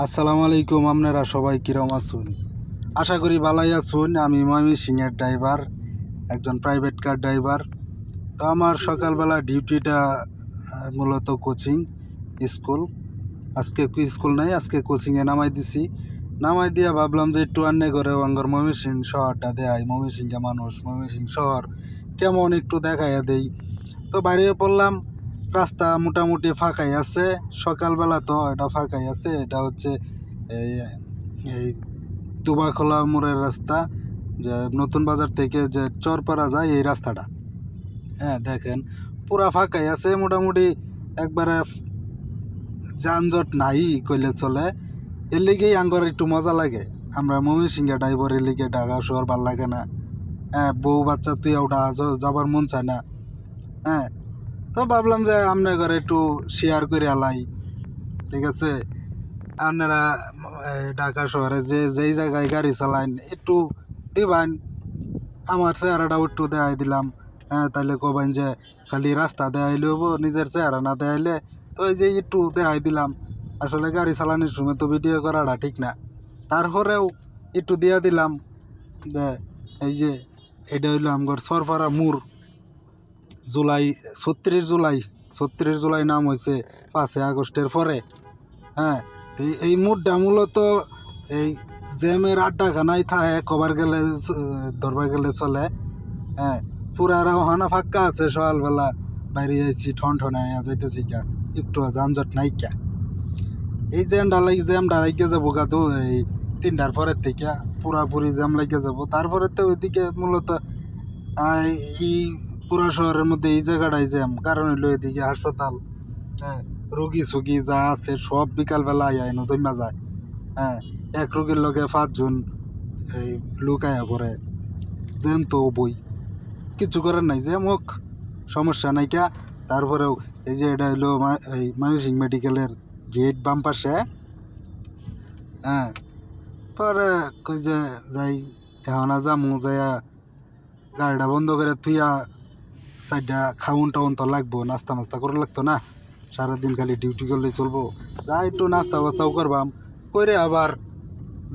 আসসালামু আলাইকুম আপনারা সবাই কিরম আছেন? আশা করি ভালাই আছেন। আমি ময়মি সিংয়ের ড্রাইভার, একজন প্রাইভেট কার ড্রাইভার তো আমার সকালবেলা ডিউটিটা মূলত কোচিং স্কুল আজকে স্কুল নাই, আজকে কোচিংয়ে নামাই দিছি। নামাই দিয়া ভাবলাম যে একটু আন্নে করে আঙ্গর ময়মনসিং শহরটা দেয় ময়মনসিংহে মানুষ ময়মনসিং শহর কেমন একটু দেখাইয়া দেই। তো বাইরে পড়লাম রাস্তা মোটামুটি ফাঁকাই আছে। সকালবেলা তো এটা ফাঁকাই আছে, এটা হচ্ছে এই এই দুবাখোলা মোড়ের রাস্তা। যে নতুন বাজার থেকে যে চরপাড়া যায় এই রাস্তাটা। হ্যাঁ দেখেন, পুরা ফাঁকাই আছে, মোটামুটি একবারে যানজট নাই কইলে চলে। এর লিগেই আঙ্গর একটু মজা লাগে। আমরা মমি সিংহা ড্রাইভার এর লিগে ঢাকা শহর ভালো লাগে না। হ্যাঁ বউ বাচ্চা তুই ওটা যাবার মন চায় না। হ্যাঁ তো ভাবলাম যে আপনার ঘরে একটু শেয়ার করে আলাই, ঠিক আছে? আপনারা ঢাকা শহরে যে, যেই জায়গায় গাড়ি চালাইন একটু দিবান। আমার চেহারাটাও একটু দেখাই দিলাম। হ্যাঁ তাহলে কবেন যে খালি রাস্তা দেখাইলে হব নিজের চেহারা না দেখাইলে। তো এই যে একটু দেখাই দিলাম, আসলে গাড়ি চালানোর সময় তো ভিডিও করাটা ঠিক না। তারপরেও একটু দিয়া দিলাম যে, এই যে, এটা হইল আমার সরফারা মুর জুলাই, ছত্রিশ জুলাই ছত্রিশ জুলাই নাম হয়েছে পাঁচই আগস্টের পরে। হ্যাঁ এই এই মুডটা মূলত এই জ্যামের আড্ডাখানায় থাকে, কবার গেলে ধরবার গেলে চলে। হ্যাঁ পুরা হানা ফাঁকা আছে, সকালবেলা বাইরে যাইছি ঠন ঠন যাইতেছি কা একটু যানজট নাই কা এই জ্যাম ডালাই জ্যাম ডালাইকে যাব গা তো এই তিনটার পরের থেকে, পুরাপুরি জ্যাম লাগিয়ে যাব। তারপরে তো ওইদিকে মূলত এই পুরা শহরের মধ্যে এই জায়গাটাই জ্যাম কারণ হইল এদিকে হাসপাতাল হ্যাঁ রুগী সুগী যা আছে সব বিকালবেলা আইয়া এনে জমা যায় হ্যাঁ এক রোগীর লগে পাঁচজন এই লোক আয়া পড়ে জ্যাম তো বই, কিছু করার নাই জ্যাম হোক, সমস্যা নাই কা। তারপরেও এই যে এটা হইল এই ময়মনসিংহ মেডিকেলের গেট বাম পাশে হ্যাঁ পরে কই যে যাই, এখন যামু, যাইয়া গাড়িটা বন্ধ করে থুইয়া সাইডটা খাউন টাউন তো লাগবো নাস্তা মাস্তা করে লাগতো না। সারাদিন খালি ডিউটি করলে চলবো। যা একটু নাস্তা বাস্তাও করবাম করে আবার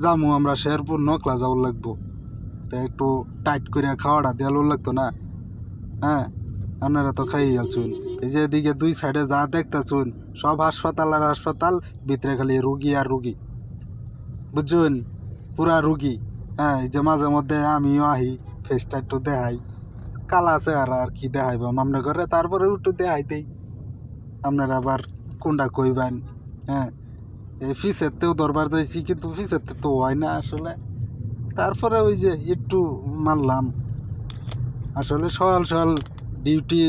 যামু আমরা শেরপুর, নকলা যাওয়ার লাগবো। তা একটু টাইট করে খাওয়াটা দেওয়ার লাগতো না। হ্যাঁ আপনারা তো খাই আলছুন। এই যে এদিকে দুই সাইডে যা দেখতেছুন, সব হাসপাতাল আর হাসপাতাল, ভিতরে খালি রুগী আর রুগী। বুঝছেন? পুরা রুগী। হ্যাঁ এই যে মাঝে মধ্যে আমিও আহি ফেসটা একটু দেখাই। কালা আছে আর আর কি দেখাইব? আপনার করে তারপরে একটু দেখাই দেই আপনারা আবার কোনটা কইবেন? হ্যাঁ এই ফিসেরতেও দরবার যাইছি, কিন্তু ফিসেরতে তো হয় না আসলে। তারপরে ওই যে একটু মারলাম আসলে সকাল সকাল ডিউটি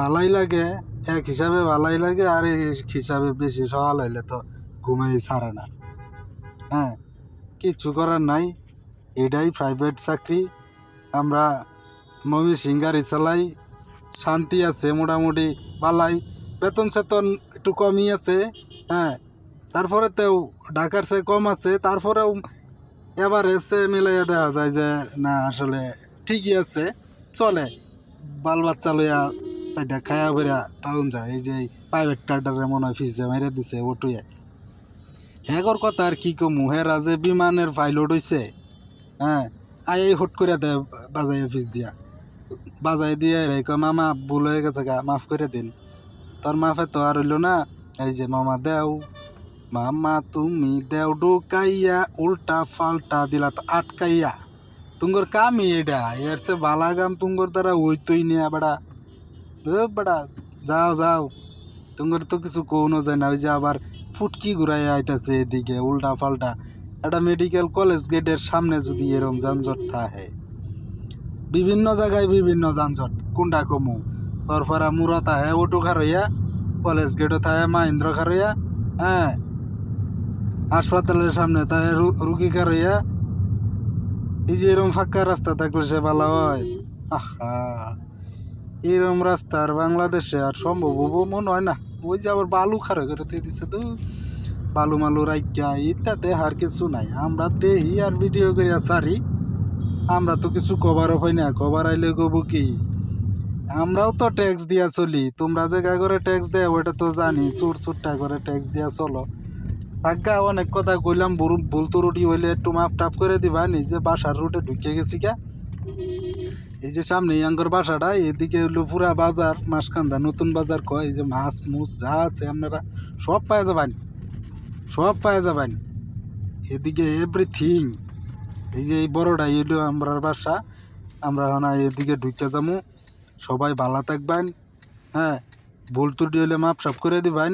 ভালাই লাগে, এক হিসাবে ভালাই লাগে, আর এক হিসাবে বেশি সকাল হইলে তো ঘুমাই ছাড়ে না। হ্যাঁ কিচ্ছু করার নাই। এটাই প্রাইভেট চাকরি। আমরা মমি সিঙ্গারি চালাই, শান্তি আছে, মোটামুটি পালাই। বেতন সেতন একটু কমই আছে হ্যাঁ। তারপরে তেও ঢাকার চেয়ে কম আছে, তারপরেও এবার এসে মিলাইয়া দেখা যায় যে, না, আসলে ঠিকই আছে, চলে। বাল বাচ্চা লইয়া চাইটা খায়া বেড়া টাউন যায়, এই যে প্রাইভেট কার্ডারে মনে হয় ফিজে মেরে দিছে, ওটুয়ে। হ্যাগর কথা আর কি কমু, হেরা যে বিমানের পাইলট হইছে হ্যাঁ আই হুট করে দেয় বাজাই অফিস দিয়া। বাজাই দিয়ে রে কয় মামা ভুল হয়ে গেছে গা, মাফ করে দিন। তোর মাফে তো আর হইল না, এই যে মামা দেও, মামা তুমি দেও ঢুকাইয়া উল্টা ফাল্টা দিলা তো আটকাইয়া। তুঙ্গর কামই এটা এর সে বালা কাম তুঙ্গর দ্বারা হইতই নিয়া বেড়া। বেড়া, যাও যাও। তুঙ্গর তো কিছু কৌনো যায় না, ওই যে আবার ফুটকি ঘুরাই আইতাছে এদিকে উল্টা পাল্টা। একটা মেডিকেল কলেজ গেটের সামনে যদি এরকম যানজট থাকে। বিভিন্ন জায়গায় বিভিন্ন যানজট। কোনটা কমু? সরফারা মুরা থাকে অটো খারইয়া কলেজ গেটও থাকে মাহিন্দ্র খারইয়া হ্যাঁ হাসপাতালের সামনে রু- রুগী খারইয়া এই যে এরকম ফাঁকা রাস্তা থাকলে সে ভালো হয়। আহা। এরকম রাস্তা আর বাংলাদেশে আর সম্ভব হব মনে হয় না। ওই যে আবার বালু খারে করে দিচ্ছে তো। বালু মালু রাইকা ইত্যাদি আর কিছু নাই। আমরা দেহি আর ভিডিও করে সারি আমরা তো কিছু কভারও পাই না। কভার আইলে কব কি? আমরাও তো ট্যাক্স দিয়া চলি। তোমরা যে গা করে ট্যাক্স দেয় ওটা তো জানি। সুর সুরটা করে ট্যাক্স দিয়া চলো। থাকা অনেক কথা কইলাম। বরু- বলতো রুটি হইলে একটু মাপ টাপ করে দিবা। নিজে বাসার রুটে ঢুকে গেছি গা। এই যে সামনে ইয়াঙ্গর বাসাটা, এদিকে হলো পুরা বাজার, মাসকান্দা নতুন বাজার কয়। এই যে মাছ মুছ যা আছে আপনারা সব পাওয়া যাবেন। সব পাওয়া যাবেন। এদিকে এভরিথিং এই যে এই বড়টা এলো আমরার বাসা। আমরা এখন এদিকে ঢুকতে যাব সবাই ভালো থাকবেন হ্যাঁ? ভুল ত্রুটি হলে মাপ সাপ করে দিবেন।